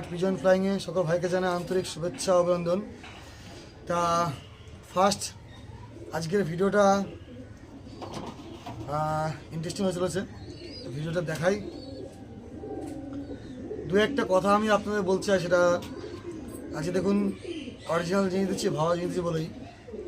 But pigeon ফ্লাইংয়ে সকল ভাইকে জানাই আন্তরিক শুভেচ্ছা, অভিনন্দন। তা ফার্স্ট আজকের ভিডিওটা ইন্টারেস্টিং হয়ে চলেছে। ভিডিওটা দেখাই। দু একটা কথা আমি আপনাদের বলছি আর সেটা, আজকে দেখুন অরিজিনাল জিনিস দিচ্ছি ভাবা জিনিস বলেই।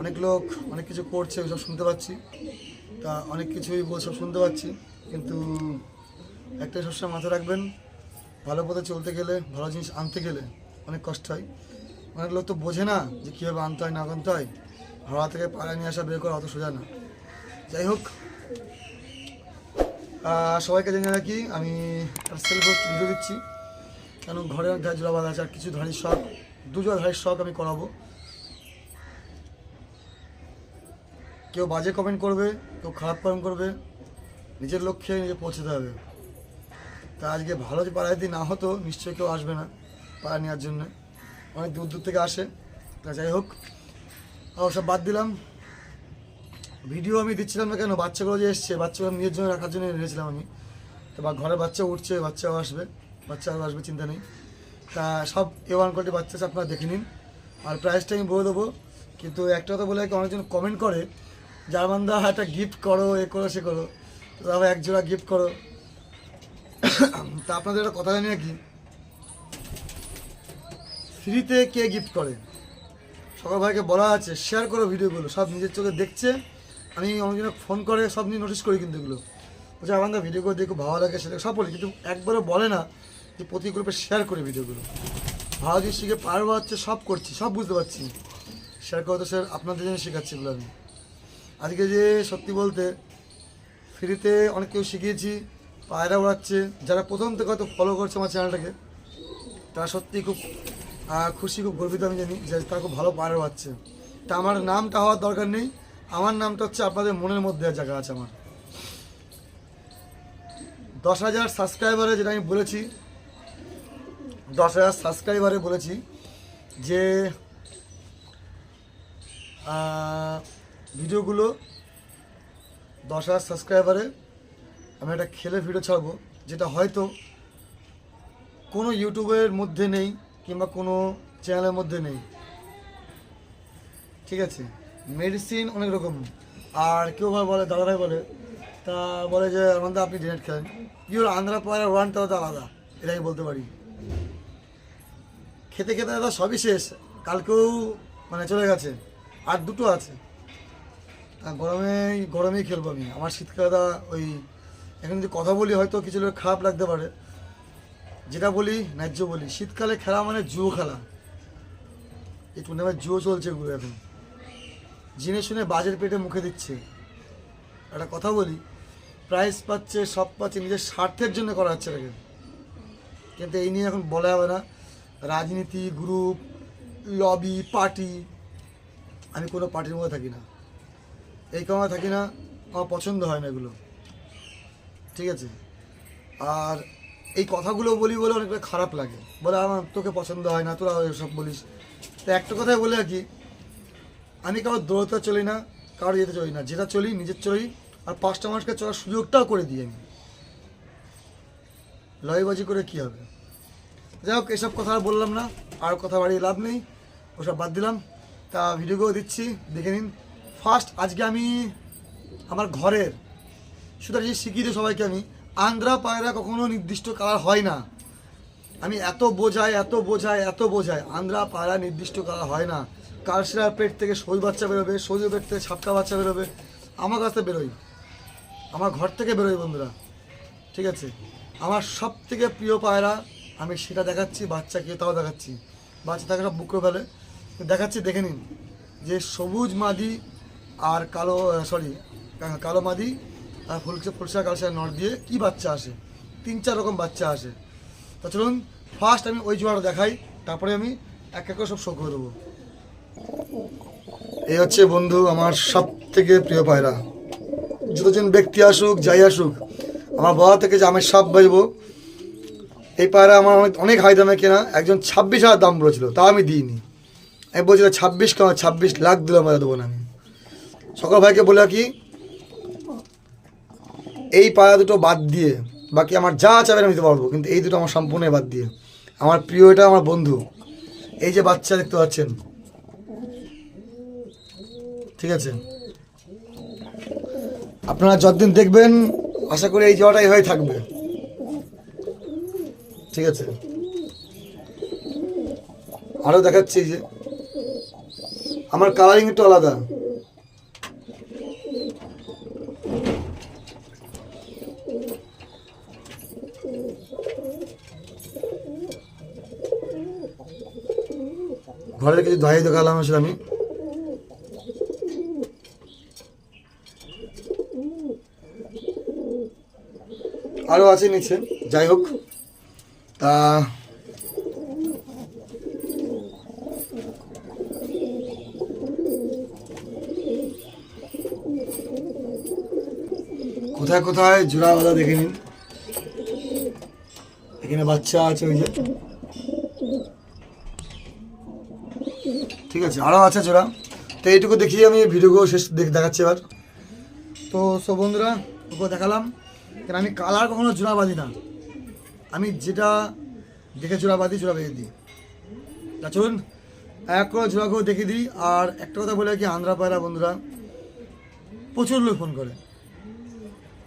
অনেক লোক, অনেক কিছু করছে, ওইসব শুনতে পাচ্ছি। তা, অনেক কিছুই সব শুনতে পাচ্ছি। কিন্তু একটাই সবসময় মাথায় রাখবেন ভালো পথে চলতে গেলে, ভালো জিনিস আনতে গেলে অনেক কষ্ট হয়। অনেক লোক তো বোঝে না যে কীভাবে আনতে হয়, না আনতে হয়। ভাড়া থেকে পাড়া নিয়ে আসা, বের করা অত সোজা না। যাই হোক সবাইকে জানিয়ে রাখি, আমি সেলফ ভিডিও দিচ্ছি। কেন ঘরে ধার জোড়া বাঁধা আছে, আর কিছু ধারির শখ, দুজোড়া ধারির শখ আমি করাবো। কেউ বাজে কমেন্ট করবে, কেউ খারাপ কমেন্ট করবে, নিজের লক্ষ্যে নিজে পৌঁছতে হবে। তা আজকে ভালো যে পাড়া যদি না হতো, নিশ্চয়ই কেউ আসবে না পাড়া নেওয়ার জন্য। অনেক দূর দূর থেকে আসে। তা যাই হোক সব বাদ দিলাম। ভিডিও আমি দিচ্ছিলাম না কেন? বাচ্চাগুলো যে এসছে, বাচ্চাগুলো নিজের জন্য রাখার জন্য এনেছিলাম আমি। তো বা ঘরে বাচ্চা উঠছে, বাচ্চাও আসবে। বাচ্চাও আসবে চিন্তা নেই। তা সব এ ওয়ান কোয়ালিটি বাচ্চা আছে, আপনারা দেখে নিন। আর প্রাইসটা আমি বলে দেবো। কিন্তু একটা কথা বলে অনেকজন কমেন্ট করে, জার্মানদা, একটা গিফট করো, এ করো, সে করো। তো এক জোড়া গিফট করো। তা আপনাদের একটা কথা জানি নাকি? ফ্রিতে কে গিফট করে? সকল ভাইকে বলা আছে শেয়ার করো ভিডিওগুলো সব নিজের চোখে দেখছে। আমি অনেকজন ফোন করে, সব নিয়ে নোটিস করি কিন্তু এগুলো। বলছে আমার ভিডিওগুলো দেখে, ভালো লাগে, সেটা সব বলি। কিন্তু একবারও বলে না যে প্রতি গ্রুপে শেয়ার করে ভিডিওগুলো ভালো জিনিস শিখে পারব হচ্ছে, সব করছি, সব বুঝতে পারছি। শেয়ার করে তো স্যার আপনাদের জন্য শেখাচ্ছি এগুলো আমি। আজকে যে সত্যি বলতে ফ্রিতে অনেক কেউ শিখিয়েছি। পায়রা উড়াচ্ছে, যারা প্রথম থেকে হয়তো ফলো করছে আমার চ্যানেলটাকে তারা সত্যি খুব খুশি, খুব গর্বিত আমি জানি যে তারা খুব ভালো পায়রা উড়াচ্ছে। তা আমার নামটা হওয়ার দরকার নেই, আমার নামটা হচ্ছে আপনাদের মনের মধ্যে জায়গা আছে আমার। দশ হাজার সাবস্ক্রাইবারে যেটা আমি বলেছি, দশ হাজার সাবস্ক্রাইবারে বলেছি যে ভিডিওগুলো দশ হাজার সাবস্ক্রাইবারে আমি একটা খেলে ভিডিও ছাড়বো, যেটা হয়তো কোনো ইউটিউবের মধ্যে নেই কিংবা কোনো চ্যানেলের মধ্যে নেই। ঠিক আছে? মেডিসিন অনেক রকম। আর কেউ বলে দাদারাই বলে, তা বলে যে আমাদের আপনি ডিনেট খেলেন পিওর আন্ধ্রা পায়রা ওয়ান তাও তো আলাদা এটা আমি বলতে পারি। খেতে খেতে দাদা সবই শেষ। কালকেও মানে চলে গেছে। আর দুটো আছে। গরমে, গরমেই খেলব আমি। আমার শীতকালে ওই এখন যদি কথা বলি, হয়তো কিছু লোক খারাপ লাগতে পারে। যেটা বলি, ন্যায্য বলি। শীতকালে খেলা মানে জুয়ো খেলা। এই টুর্নামেন্ট জুয়ো চলছে এগুলো এখন। জেনে শুনে বাজের পেটে মুখে দিচ্ছে। একটা কথা বলি প্রাইজ পাচ্ছে, সব পাচ্ছে, নিজের স্বার্থের জন্য করা হচ্ছে এটাকে। কিন্তু এই নিয়ে এখন বলা যাবে না। রাজনীতি গ্রুপ লবি পার্টি আমি কোনো পার্টির মধ্যে থাকি না। এই কারণে থাকি না, আমার পছন্দ হয় না এগুলো। ঠিক আছে? আর এই কথাগুলো বলি বলে অনেকটা খারাপ লাগে। বলে, আমার, তোকে পছন্দ হয় না, তোরা এসব বলিস। তো একটা কথাই বলে রাখি, আমি কারোর দৌড়তে চলি না, কারোর যেতে চলি না। যেটা চলি, নিজের চলি, আর পাঁচটা মানুষকে চলার সুযোগটাও করে দিই আমি। লয়বাজি করে কি হবে? যাই হোক, এসব কথা আর বললাম না, আর কথা বাড়িয়ে লাভ নেই, ওসব বাদ দিলাম। তা ভিডিওগুলো দিচ্ছি, দেখে নিন। ফার্স্ট আজকে আমি আমার ঘরের শুধু আজকে শিখিয়ে দিই সবাইকে আমি আন্ধ্রা পায়রা কখনো নির্দিষ্ট কালার হয় না। আমি এত বোঝাই এত বোঝাই এত বোঝাই আন্ধ্রা পায়রা নির্দিষ্ট কালার হয় না। কালসিরার পেট থেকে সই বাচ্চা বেরোবে সই পেট থেকে ছাপটা বাচ্চা বেরোবে। আমার কাছে বেরোই। আমার ঘর থেকে বেরোই বন্ধুরা। ঠিক আছে? আমার সব থেকে প্রিয় পায়রা, আমি সেটা দেখাচ্ছি, বাচ্চাকে তাও দেখাচ্ছি। বাচ্চা থাকে সব বুকরো ফেলে দেখাচ্ছি, দেখে নিন। যে সবুজ মাদি আর কালো সরি কালো মাদি আর ফুলসা ফুলসা কালসা নট দিয়ে কি বাচ্চা আসে? তিন, চার রকম বাচ্চা আসে। তা চলুন ফার্স্ট আমি ওই জোয়ারটা দেখাই, তারপরে আমি এক এক করে সব শো করে দেবো। এই হচ্ছে বন্ধু আমার সব থেকে প্রিয় পায়রা। যতজন ব্যক্তি আসুক, যাই আসুক, আমার বাবা থেকে যে আমি সব বাজবো এই পায়রা আমার অনেক অনেক হাই দামে কেনা। একজন ছাব্বিশ হাজার দাম বলেছিল তা আমি দিইনি। আমি বলছিলাম ছাব্বিশ কেমন ছাব্বিশ লাখ দিলাম দেবো না আমি। সকল ভাইকে বলে কি এই পায়রা দুটো বাদ দিয়ে বাকি আমার যা চাবেন আমি দিতে পারব, কিন্তু এই দুটো আমার সম্পূর্ণ বাদ দিয়ে। আমার প্রিয় এটা আমার বন্ধু। এই যে বাচ্চা দেখতে পাচ্ছেন। ঠিক আছে। আপনারা যতদিন দেখবেন, আশা করি এই জোড়াটাই হয়ে থাকবে। ঠিক আছে। আরও দেখাচ্ছি যে। আমার কালারিং একটু আলাদা। ঘরের কিছু দহাই দেখালাম আসলে আমি। আরও আছে নিচে, যাই হোক। তা কোথায় কোথায়? জোড়া বাঁধা দেখে নিন। এখানে বাচ্চা আছে ওই যে। ঠিক আছে আরও আছে জোড়া তো এইটুকু দেখিয়ে আমি ভিডিও শেষ দেখ- দেখাচ্ছি এবার। তো সব বন্ধুরা, ওকে দেখালাম। কেন, আমি কালার কখনো জোড়া বাঁধি না। আমি যেটা দেখে জোড়া বাঁধি জোড়া বেঁধে দিই। তা চলুন, এক করে জোড়াকেও দেখিয়ে দিই। আর একটা কথা বলে কি আন্ধ্রা পায়রা বন্ধুরা, প্রচুর লোক ফোন করে।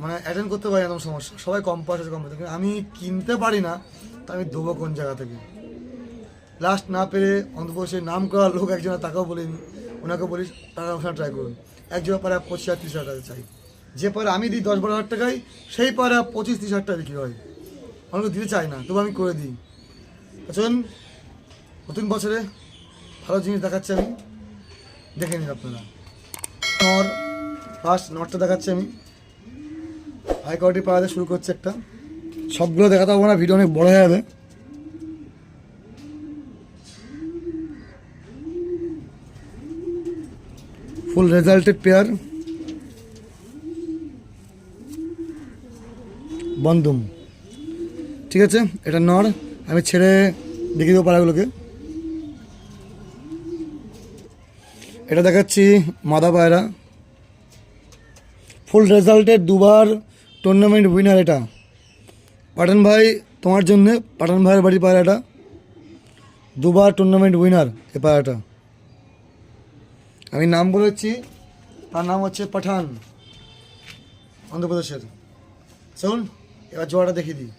মানে অ্যাটেন্ড করতে পারি না সমস্যা। সবাই কম পয়সা কম কিন্তু আমি কিনতে পারি না, তো আমি দেবো কোন জায়গা থেকে? লাস্ট না পেরে সেই নাম করা লোক একজন তাকেও বলিনি ওনাকে বলি টাকা ওখানে ট্রাই করুন। একজন পারে পঁচিশ হাজার, তিরিশ হাজার চাই। যে পারে আমি দিই দশ বারো হাজার টাকায় সেই পারে পঁচিশ, তিরিশ হাজার টাকা বিক্রি হয়। অনেকে দিতে চাই না, তবু আমি করে দিই। চলুন, নতুন বছরে ভালো জিনিস দেখাচ্ছি আমি। দেখে নিন আপনারা। নর ফার্স্ট নটটা দেখাচ্ছি আমি। হাই কোয়ালিটি পাওয়া শুরু করছে একটা। সবগুলো দেখাতে পারব না, ভিডিও অনেক বড় হয়ে যাবে। ফুল রেজাল্টেড পেয়ার বন্দুম ঠিক আছে? এটা নর। আমি ছেড়ে দেখিয়ে দেবো পাড়াগুলোকে। এটা দেখাচ্ছি মাদা পায়রা। ফুল রেজাল্টের দুবার টুর্নামেন্ট উইনার এটা। পাঠান ভাই, তোমার জন্য পাঠান ভাইয়ের বাড়ির পায়রাটা। দুবার টুর্নামেন্ট উইনার এ পায়রাটা। আমি নাম বলেছি তার নাম হচ্ছে পাঠান অন্ধ্রপ্রদেশের। চলুন এবার জোয়াটা দেখিয়ে দিই।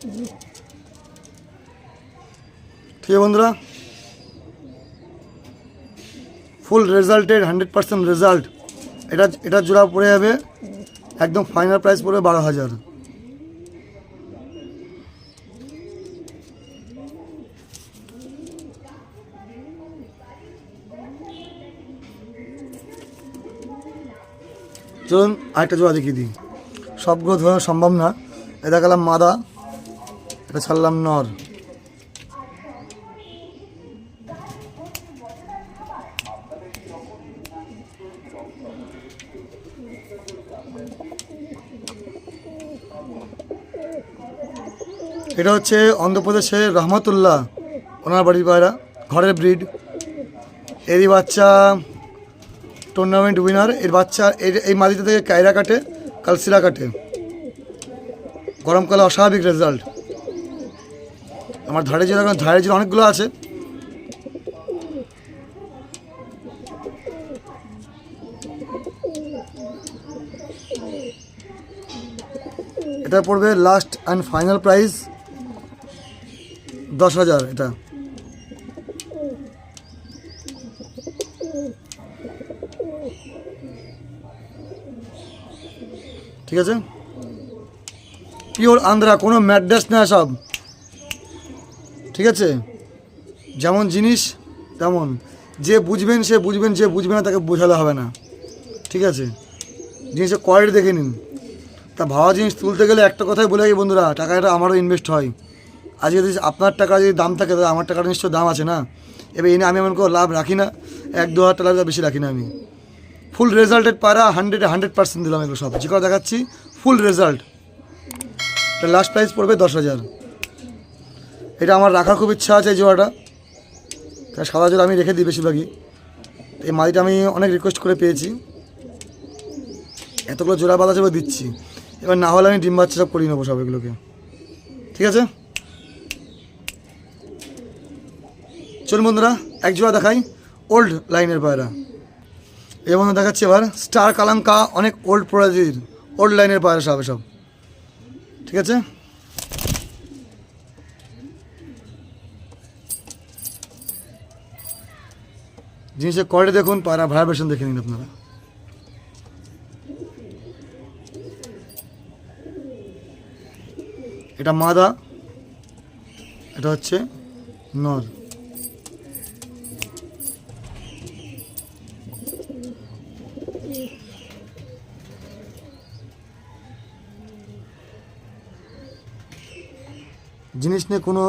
ঠিক আছে বন্ধুরা ফুল রেজাল্টের হান্ড্রেড পার্সেন্ট রেজাল্ট এটা এটা জোড়া পড়ে যাবে, একদম ফাইনাল প্রাইস পড়বে বারো হাজার। চলুন আরেকটা জোড়া দেখিয়ে দিই। সবগুলো ধরা সম্ভব না। এটা গেলাম মাদা, এটা ছাড়লাম নর। এটা হচ্ছে অন্ধ্রপ্রদেশের রহমতুল্লাহ ওনার বাড়ির পায়রা, ঘরের ব্রিড এরই বাচ্চা টুর্নামেন্ট উইনার এর বাচ্চা এর এই মাদিটা থেকে কায়রা কাটে কালসিরা কাটে। গরমকালে অস্বাভাবিক রেজাল্ট আমার ধারে যে ধারে যে অনেকগুলো আছে। এটা পড়বে লাস্ট অ্যান্ড ফাইনাল প্রাইস দশ হাজার এটা। ঠিক আছে? পিওর আন্দ্রা, কোনো ম্যাড্রাস না সব। ঠিক আছে? যেমন জিনিস, তেমন। যে বুঝবেন, সে বুঝবেন, যে বুঝবে না, তাকে বোঝালে হবে না। ঠিক আছে? জিনিসের কোয়ালিটি দেখে নিন। তা ভাবা জিনিস তুলতে গেলে একটা কথাই বলে বন্ধুরা, টাকাটা আমারও ইনভেস্ট হয়। আজকে যদি আপনার টাকা যদি দাম থাকে, তাহলে আমার টাকাটা নিশ্চয় দাম আছে না? এবার এনে আমি এমন করে লাভ রাখি না। এক দু হাজার টাকা বেশি রাখি না আমি। ফুল রেজাল্টের পারা হান্ড্রেডে হান্ড্রেড পার্সেন্ট দিলাম এগুলো সব। যে কথা দেখাচ্ছি ফুল রেজাল্ট এটা লাস্ট প্রাইস পড়বে দশ হাজার। এটা আমার রাখার খুব ইচ্ছা আছে জোড়াটা। তাই সাদা জোড়া আমি রেখে দিই বেশিরভাগই। এই মাদিটা আমি অনেক রিকোয়েস্ট করে পেয়েছি। এতগুলো জোড়া বাঁধা যাবে দিচ্ছি। এবার না হলে আমি ডিম বাচ্চা সব করিয়ে নেব সব এগুলোকে। ঠিক আছে? চলুন বন্ধুরা, এক জোড়া দেখাই ওল্ড লাইনের পায়রা। এই বন্ধু দেখাচ্ছি এবার স্টার কালাঙ্কা, অনেক ওল্ড প্রজাতির ওল্ড লাইনের পায়রা সব সব। ঠিক আছে? জিনিসের কোয়ালিটি দেখুন, পায়রা ভাইব্রেশন দেখে নিন আপনারা। এটা মাদা, এটা হচ্ছে নর। জিনিস নিয়ে কোনো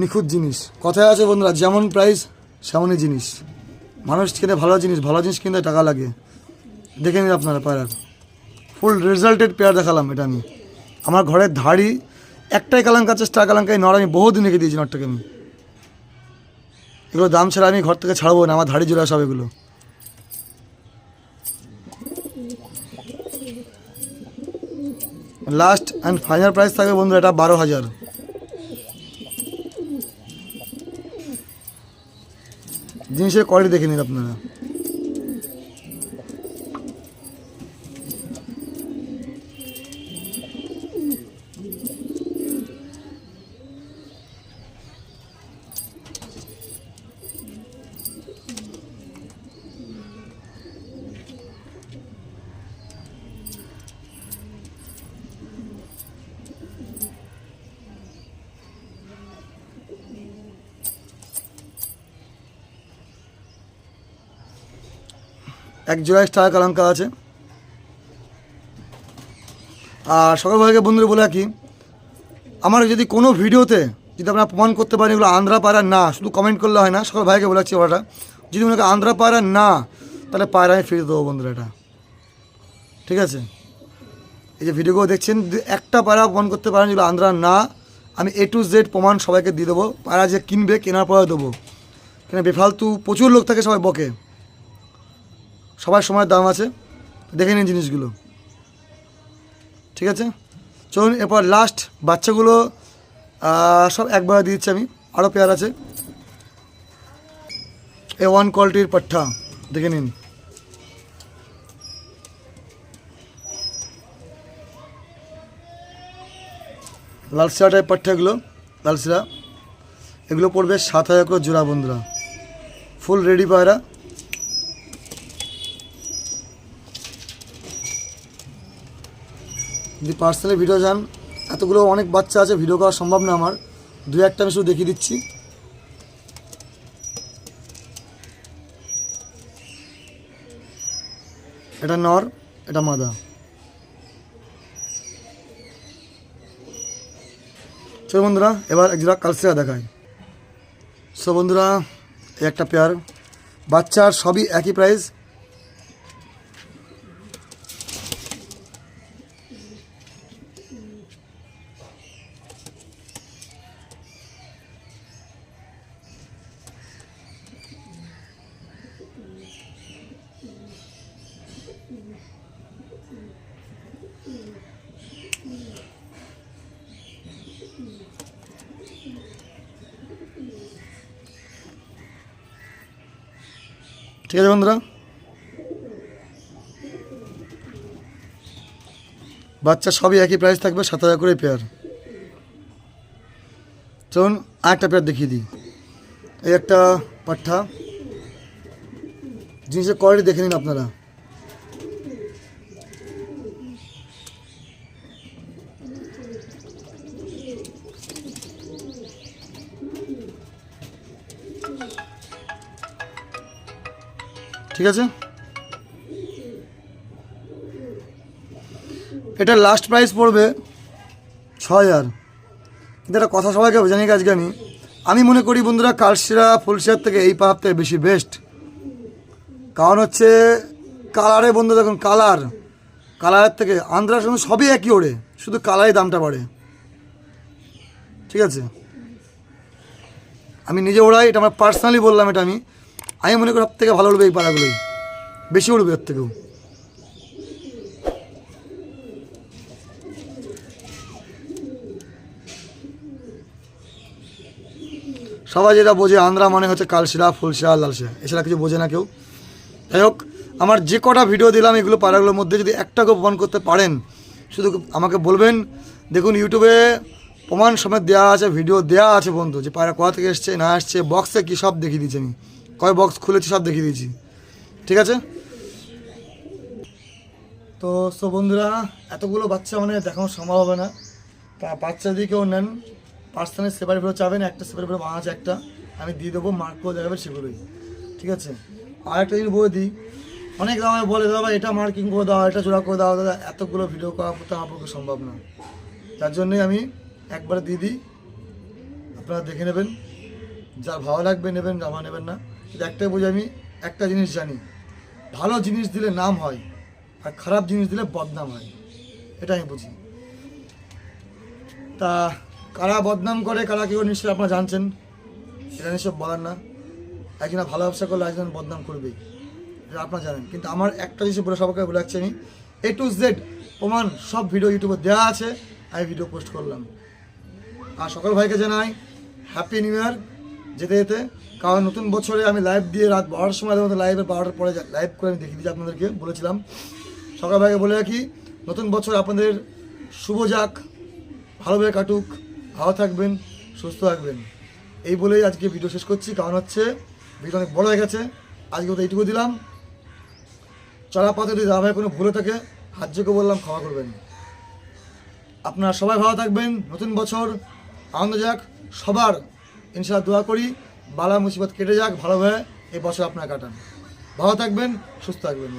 নিখুঁত জিনিস। কথায় আছে বন্ধুরা, যেমন প্রাইস সেমনই জিনিস। মানুষ কিনে ভালো জিনিস ভালো জিনিস কিনতে টাকা লাগে। দেখে নিন আপনারা পায়রার ফুল রেজাল্টেড পেয়ার দেখালাম এটা আমি। আমার ঘরের ধাড়ি, একটাই কালাঙ্কা আছে স্টার কালাঙ্কাই নর আমি বহুদিন রেখে দিয়েছি নটটাকে আমি। এগুলো দাম ছাড়া আমি ঘর থেকে ছাড়বো না, আমার ধাড়ি জোড়া সব এগুলো। লাস্ট অ্যান্ড ফাইনাল প্রাইস থাকবে বন্ধু এটা বারো হাজার। জিনিসের কোয়ালিটি দেখে নিন আপনারা। এক জোড়ায় স্টার কালাঙ্কা আছে। আর সকল ভাইকে বন্ধুরা বলে রাখি, আমার যদি কোনো ভিডিওতে যদি আপনারা প্রমাণ করতে পারেন এগুলো আন্ধ্রা পায়রা না, শুধু কমেন্ট করলে হয় না, সকল ভাইকে বলে রাখছি ওটা যদি মনে আন্ধ্রা পায়রা না, তাহলে পায়রা আমি ফিরে দেবো বন্ধুরা এটা। ঠিক আছে? এই যে ভিডিওগুলো দেখছেন একটা পায়রা প্রমাণ করতে পারেন যেগুলো আন্ধ্রা না, আমি এ টু জেড প্রমাণ সবাইকে দিয়ে দেবো। পায়রা যে কিনবে, কেনার পরে দেবো। কেন বেফালতু প্রচুর লোক থাকে সবাই বকে। সবার সময়ের দাম আছে, দেখে নিন জিনিসগুলো। ঠিক আছে? চলুন, এরপর লাস্ট বাচ্চাগুলো সব একবারে দিচ্ছি আমি। আরও পেয়ার আছে। এ ওয়ান কোয়ালিটির পাঠা দেখে নিন। লাল সিরা টাইপ পাঠা এগুলো লাল সিরা এগুলো পড়বে সাত হাজার করে জোড়া বন্ধুরা। ফুল রেডি পায়রা। যদি পার্সোনালি ভিডিও যান, এতগুলো অনেক বাচ্চা আছে ভিডিও করা সম্ভব না আমার। দু একটা আমি শুধু দেখিয়ে দিচ্ছি। এটা নর, এটা মাদা। চলো বন্ধুরা, এবার একজোড়া কালসিরা দেখায় সো বন্ধুরা একটা পেয়ার বাচ্চার সবই একই প্রাইস ঠিক আছে বন্ধুরা? বাচ্চা সবই একই প্রাইস থাকবে, সাত হাজার করে পেয়ার চলুন আরেকটা পেয়ার দেখিয়ে দিই। এই একটা পাঠা জিনিসের কোয়ালিটি দেখে নিন আপনারা। ঠিক আছে? এটা লাস্ট প্রাইস পড়বে ছ হাজার। কিন্তু একটা কথা সবাইকে জানি আজকে আমি। আমি মনে করি বন্ধুরা কালশিরা, ফুলশিরার থেকে এই পাহাড় থেকে বেশি বেস্ট কারণ হচ্ছে কালারে বন্ধু দেখুন কালার কালারের থেকে আন্ধ্রার সঙ্গে সবই একই ওড়ে, শুধু কালারের দামটা বাড়ে। ঠিক আছে? আমি নিজে ওড়াই, এটা আমার পার্সোনালি বললাম এটা আমি। আমি মনে করি থেকে ভালো উঠবে এই পাড়াগুলোই। বেশি উঠবে এর থেকেও। সবাই যেটা বোঝে আন্ধ্রা মানে হচ্ছে কালশিরা, ফুলশিরা, লালশিরা। এছাড়া কিছু বোঝে না কেউ। যাই হোক, আমার যে কটা ভিডিও দিলাম এগুলো পাড়াগুলোর মধ্যে যদি একটাকেও প্রমাণ করতে পারেন, শুধু আমাকে বলবেন। দেখুন ইউটিউবে প্রমাণ সমেত দেওয়া আছে ভিডিও দেওয়া আছে বন্ধু, যে পায়রা কোথা থেকে এসছে, না আসছে বক্সে কী সব দেখিয়ে দিয়েছি আমি। কয় বক্স খুলেছি সব দেখিয়ে দিয়েছি। ঠিক আছে? তো সো বন্ধুরা, এতগুলো বাচ্চা মানে দেখানো সম্ভব হবে না। তা বাচ্চা যদি কেউ নেন পার্সোনালি সেপারেট ভিডিও চাবেন, একটা সেপারেট ভিডিও বানাচ্ছে একটা, আমি দিয়ে দেবো মার্ক মার্কও দেখাবে সেগুলোই। ঠিক আছে? আর একটা জিনিস বলে দিই, অনেক আমায় বলে, দাদা, এটা মার্কিং করে দাও, এটা জোড়া করে দাও, দাদা, এতগুলো ভিডিও করা করতে আমার পক্ষে সম্ভব না। তার জন্যই আমি একবার দিয়ে দিই, আপনারা দেখে নেবেন যা ভালো লাগবে নেবেন আমার নেবেন না। একটাই বুঝি আমি, একটা জিনিস জানি, ভালো জিনিস দিলে নাম হয় আর খারাপ জিনিস দিলে বদনাম হয়, এটা আমি বুঝি। তা কারা বদনাম করে, কারা কেউ নিশ্চয়ই আপনারা জানছেন, এটা নিশ্চয় বলার না। একজন ভালো ব্যবসা করলে একজন বদনাম করবেই এটা আপনারা জানেন। কিন্তু আমার একটা জিনিস বলে সবাইকে বলে রাখছি আমি এ টু জেড প্রমাণ সব ভিডিও ইউটিউবে দেওয়া আছে, আমি ভিডিও পোস্ট করলাম। আর সকল ভাইকে জানাই হ্যাপি নিউ ইয়ার যেতে যেতে। কারণ নতুন বছরে আমি লাইভ দিয়ে রাত বারোটার সময় মতো লাইভের বারোটার পরে লাইভ করে আমি দেখিয়ে দিচ্ছি আপনাদেরকে, বলেছিলাম। সকল ভাইকে বলে রাখি, নতুন বছর আপনাদের শুভ যাক ভালোভাবে কাটুক, ভালো থাকবেন, সুস্থ থাকবেন। এই বলেই আজকে ভিডিও শেষ করছি। কারণ হচ্ছে ভিডিও অনেক বড় হয়ে গেছে। আজকে তো এইটুকু দিলাম। চলা পথে যদি ভাই কোনো ভুলে থাকে হাত জোকে বললাম, ক্ষমা করবেন। আপনারা সবাই ভালো থাকবেন। নতুন বছর আনন্দ যাক। সবার ইনশাল্লাহ দোয়া করি। বালা মুসিবত কেটে যাক ভালোভাবে এই বছর আপনার কাটান ভালো থাকবেন সুস্থ থাকবেন।